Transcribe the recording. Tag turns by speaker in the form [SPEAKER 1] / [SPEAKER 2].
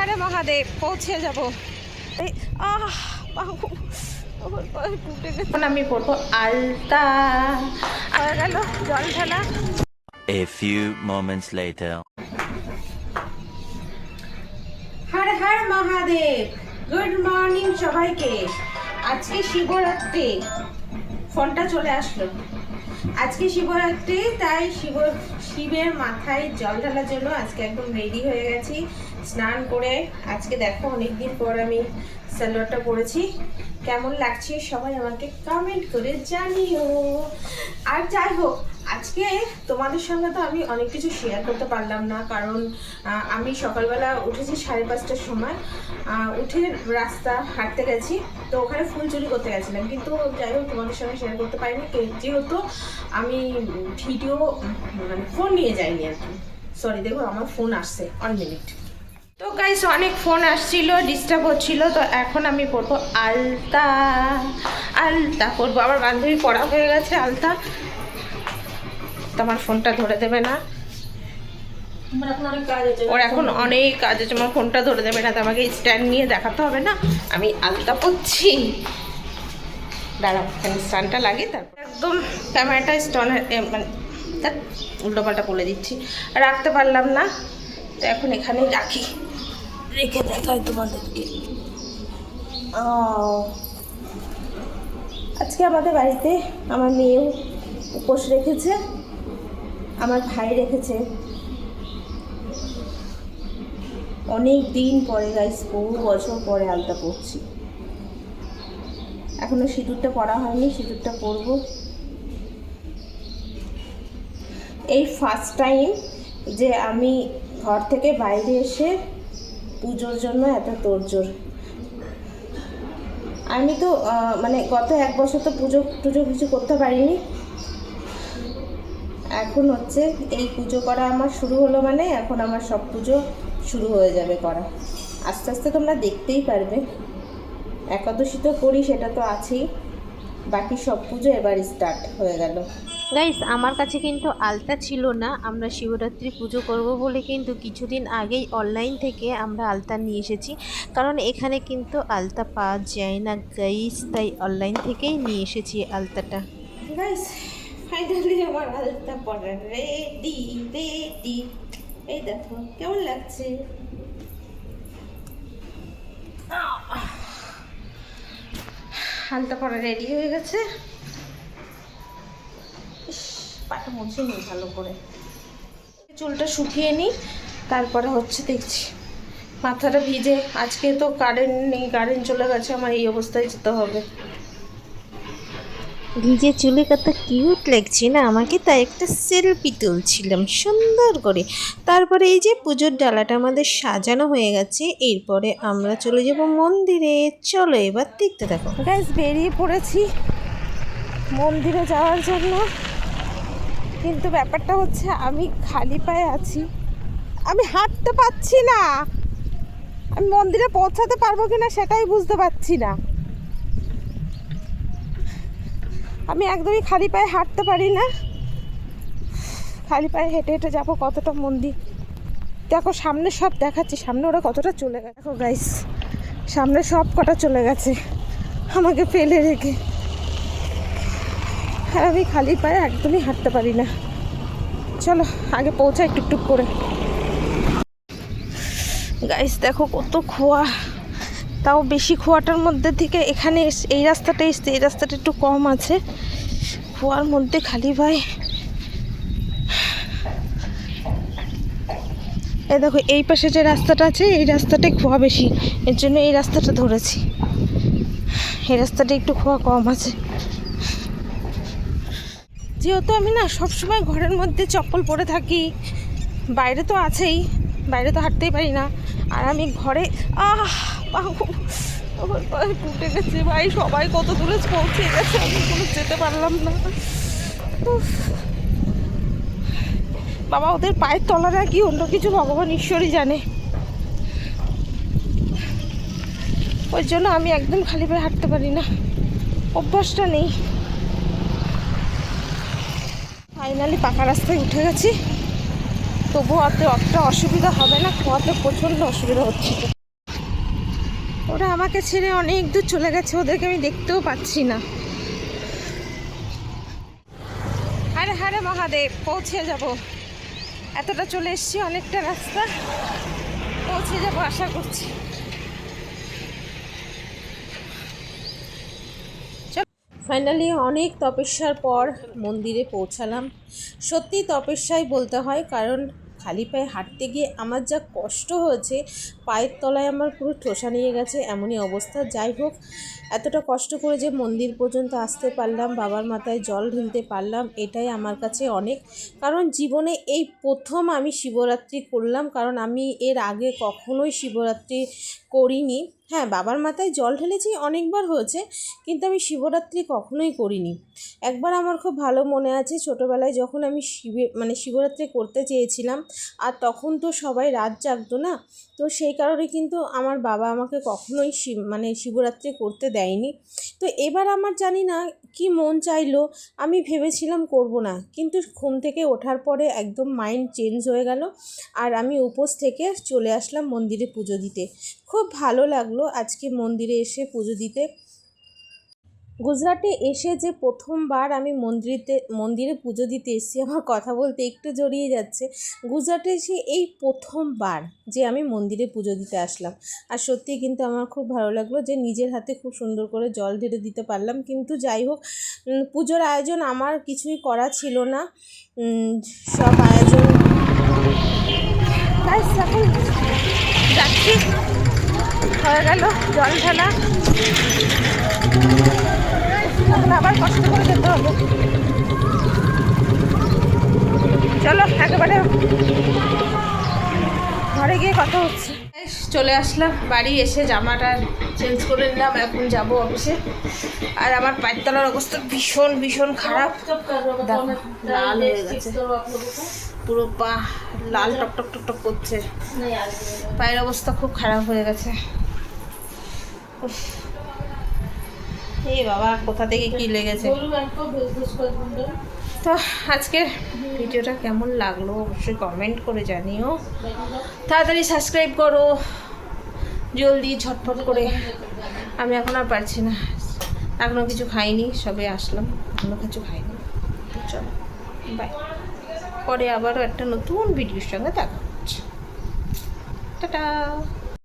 [SPEAKER 1] হারে মহাদেব পৌঁছে যাব। আহ আমি পড়ব আলতা। হয়ে গেল জল ঢালা।
[SPEAKER 2] A few moments later.
[SPEAKER 1] Har Har Mahadev. Good morning সবাইকে। আজকে শিবরাত্রি। ফোনটা চলে আসলো। আজকে শিবরাত্রি তাই শিব শিবের মাথায় জল ঢালার জন্য আজকে একদম রেডি হয়ে গেছি। স্নান করে আজকে দেখো অনেকদিন পর আমি সালোয়ারটা পরেছি কেমন লাগছে সবাই আমাকে কমেন্ট করে জানিও। আর যাই হোক, আজকে তোমাদের সঙ্গে তো আমি অনেক কিছু শেয়ার করতে পারলাম না, কারণ আমি সকালবেলা উঠেছি সাড়ে পাঁচটার সময়। উঠে রাস্তা হাঁটতে গেছি, তো ওখানে ফুল চুরি করতে গেছিলাম। কিন্তু যাই হোক, তোমাদের সঙ্গে শেয়ার করতে পারিনি। যেহেতু আমি ভিডিও মানে ফোন নিয়ে যাইনি আর কি। সরি দেখো আমার ফোন আসছে অন মিনিট তো গাইস অনেক ফোন আসছিল ডিস্টার্ব হচ্ছিল তো এখন আমি পড়ব আলতা। আলতা পড়ব আমার বান্ধবী পড়া হয়ে গেছে আলতা। তোমার ফোনটা ধরে দেবে না। ওর এখন অনেক কাজ আছে আমার ফোনটা ধরে দেবে না তো আমাকে স্ট্যান্ড নিয়ে দেখাতে হবে না? আমি আলতা পড়ছি। দাঁড়াও স্ট্যান্ডটা লাগে তারপর একদম ক্যামেরাটা স্টনের মানে উল্টো পাল্টা বলে দিচ্ছি। রাখতে পারলাম না। তো এখন এখানেই রাখি। রেখে দেখাই তোমাদেরকে। আজকে আমাদের বাড়িতে আমার মেয়েও উপোস রেখেছে আমার ভাই রেখেছে। অনেক দিন পরে গাইস বহু বছর পরে আলতা পড়ছি এখনও সিঁদুরটা পরা হয়নি সিঁদুরটা পরবো। এই ফার্স্ট টাইম যে আমি ঘর থেকে বাইরে এসে পুজোর জন্য এত তোড়জোড়। আমি তো মানে গত এক বছর তো পুজো, টুজো কিছু করতে পারিনি। এখন হচ্ছে এই পুজো করা আমার শুরু হলো মানে এখন আমার সব পুজো শুরু হয়ে যাবে করা। আস্তে আস্তে তোমরা দেখতেই পারবে। একাদশী তো করি, সেটা তো আছেই। বাকি সব পুজো এবার স্টার্ট হয়ে গেল।
[SPEAKER 3] গাইস আমার কাছে কিন্তু আলতা ছিল না। আমরা শিবরাত্রি পুজো করব বলে কিন্তু কিছুদিন আগেই অনলাইন থেকে আমরা আলতা নিয়ে এসেছি। কারণ এখানে কিন্তু আলতা পাওয়া যায় না। গাইস তাই অনলাইন থেকেই নিয়ে এসেছি আলতাটা।
[SPEAKER 1] গাইস ফাইনালি আমার আলতা পরা রেডি রেডি এই দেখো কেমন লাগছে? আলতা পরা রেডি হয়ে গেছে। পাটা মুছে নিই ভালো করে। চুলটা শুকিয়ে নিই তারপরে হচ্ছে দেখছি। মাথাটা ভিজে, আজকে তো কারেন্ট নেই কারেন্ট চলে গেছে, আমার এই অবস্থায় যেতে হবে।
[SPEAKER 3] ভিজে চুলে কত কিউট লাগছে না? আমাকে তাই একটা সেলফি তুলছিলাম, সুন্দর করে। তারপরে এই যে পুজোর ডালাটা আমাদের সাজানো হয়ে গেছে, এরপরে আমরা চলে যাব মন্দিরে। চলো এবার দেখতে থাকো।
[SPEAKER 1] গ্যাস বেরিয়ে পড়েছি মন্দিরে যাওয়ার জন্য। কিন্তু ব্যাপারটা হচ্ছে আমি খালি পায়ে আছি। আমি হাঁটতে পারছি না। আমি মন্দিরে পৌঁছাতে পারব কিনা সেটাই বুঝতে পারছি না। আমি একদমই খালি পায়ে হাঁটতে পারি না। খালি পায়ে হেঁটে হেঁটে যাব কতটা মন্দির দেখো, সামনে সব দেখাচ্ছি, সামনে ওরা কতটা চলে গেছে। দেখো গাইস সামনে সব কটা চলে গেছে। আমাকে ফেলে রেখে। আর আমি খালি পায়ে একদমই হাঁটতে পারি না। চলো, আগে পৌঁছাই টুকটুক করে। গাইস দেখো কত খোয়া। তাও বেশি খোয়াটার মধ্যে থেকে এখানে এই রাস্তাটা এসছে, এই রাস্তাটা একটু কম আছে। খোয়ার মধ্যে খালি পায়ে এ দেখো, এই পাশে যে রাস্তাটা আছে, এই রাস্তাটায় খোয়া বেশি। এর জন্য এই রাস্তাটা ধরেছি। এই রাস্তাটা একটু খোয়া কম আছে। যেহেতু আমি না সবসময় ঘরের মধ্যে চপ্পল পরে থাকি, বাইরে তো আছেই, বাইরে তো হাঁটতেই পারি না। আর আমি ঘরে, আহ! আমার পায়ে ফুটে গেছে। ভাই, সবাই কত দূরে পৌঁছে গেছে, আমি কোনো যেতে পারলাম না। বাবা, ওদের পায়ের তলারা কি অন্য কিছু ভগবান ঈশ্বরই জানে। ওই জন্য আমি একদম খালি পায়ে হাঁটতে পারি না। অভ্যাসটা নেই। ফাইনালি পাকা রাস্তায় উঠে গেছি। তবু অত অতটা অসুবিধা হবে না খোয়াতে প্রচণ্ড অসুবিধা হচ্ছে। ওরা আমাকে ছেড়ে অনেক দূর চলে গেছে, ওদেরকে আমি দেখতেও পাচ্ছি না। আরে হারে মহাদেব, পৌঁছে যাব। এতটা চলে এসেছি, অনেকটা রাস্তা। পৌঁছে যাব, আশা করছি। ফাইনালি অনেক তপস্যার পর মন্দিরে পৌঁছালাম। সত্যি তপস্যাই বলতে হয়, কারণ খালি পায়ে হাঁটতে গিয়ে আমার যা কষ্ট হয়েছে, পায়ের তলায় আমার পুরো ঠোসা নিয়ে গেছে, এমনই অবস্থা। যাই হোক, এতটা কষ্ট করে যে মন্দির পর্যন্ত আসতে পারলাম, বাবার মাথায় জল ঢুলতে পারলাম, এটাই আমার কাছে অনেক। কারণ জীবনে এই প্রথম আমি শিবরাত্রি করলাম, কারণ আমি এর আগে কখনোই শিবরাত্রি করিনি। হ্যাঁ বাবার মাথায় জল ঢেলেছি অনেকবার হয়েছে, কিন্তু আমি শিবরাত্রি কখনোই করিনি। একবার আমার খুব ভালো মনে আছে, ছোটোবেলায় যখন আমি শিবে মানে শিবরাত্রি করতে চেয়েছিলাম, আর তখন তো সবাই রাত জাগতো না তো সেই কারণে কিন্তু আমার বাবা আমাকে কখনোই শিব মানে শিবরাত্রি করতে দেয়নি। তো এবার আমার জানি না কি মন চাইলো, আমি ভেবেছিলাম করব না। কিন্তু ঘুম থেকে ওঠার পরে একদম মাইন্ড চেঞ্জ হয়ে গেল আর আমি উপোস থেকে চলে আসলাম মন্দিরে পুজো দিতে। খুব ভালো লাগল আজকে মন্দিরে এসে পুজো দিতে। গুজরাটে এসে যে প্রথমবার আমি মন্দিরেতে, মন্দিরে পুজো দিতে এসেছি, আমার কথা বলতে একটু জড়িয়ে যাচ্ছে। গুজরাটে এসে এই প্রথমবার যে আমি মন্দিরে পুজো দিতে আসলাম। আর সত্যি কিন্তু আমার খুব ভালো লাগল যে নিজের হাতে খুব সুন্দর করে জল ঢেলে দিতে পারলাম। কিন্তু যাই হোক পুজোর আয়োজন আমার কিছুই করা ছিল না। সব আয়োজন হয়ে গেল জল ঢালা। এখন আবার করে যেতে হবে। চলো, একেবারে ঘরে গিয়ে কথা হচ্ছে। চলে আসলাম, বাড়ি এসে জামাটা চেঞ্জ করে নিলাম, এখন যাব অফিসে। আর আমার পায়ের তলার অবস্থা ভীষণ ভীষণ খারাপ। পুরো পা লাল টক টক টক টক করছে। পায়ের অবস্থা খুব খারাপ হয়ে গেছে। এই বাবা কোথা থেকে কি লেগেছে? তো আজকের ভিডিওটা কেমন লাগল অবশ্যই কমেন্ট করে জানিও। তাড়াতাড়ি সাবস্ক্রাইব করো জলদি ঝটফট করে। আমি এখন আর পারছি না। এখনও কিছু খাইনি সবে আসলাম। এখনও কিছু খাইনি। চলো বাই পরে আবারও একটা নতুন ভিডিওর সঙ্গে দেখা হচ্ছে। টাটা।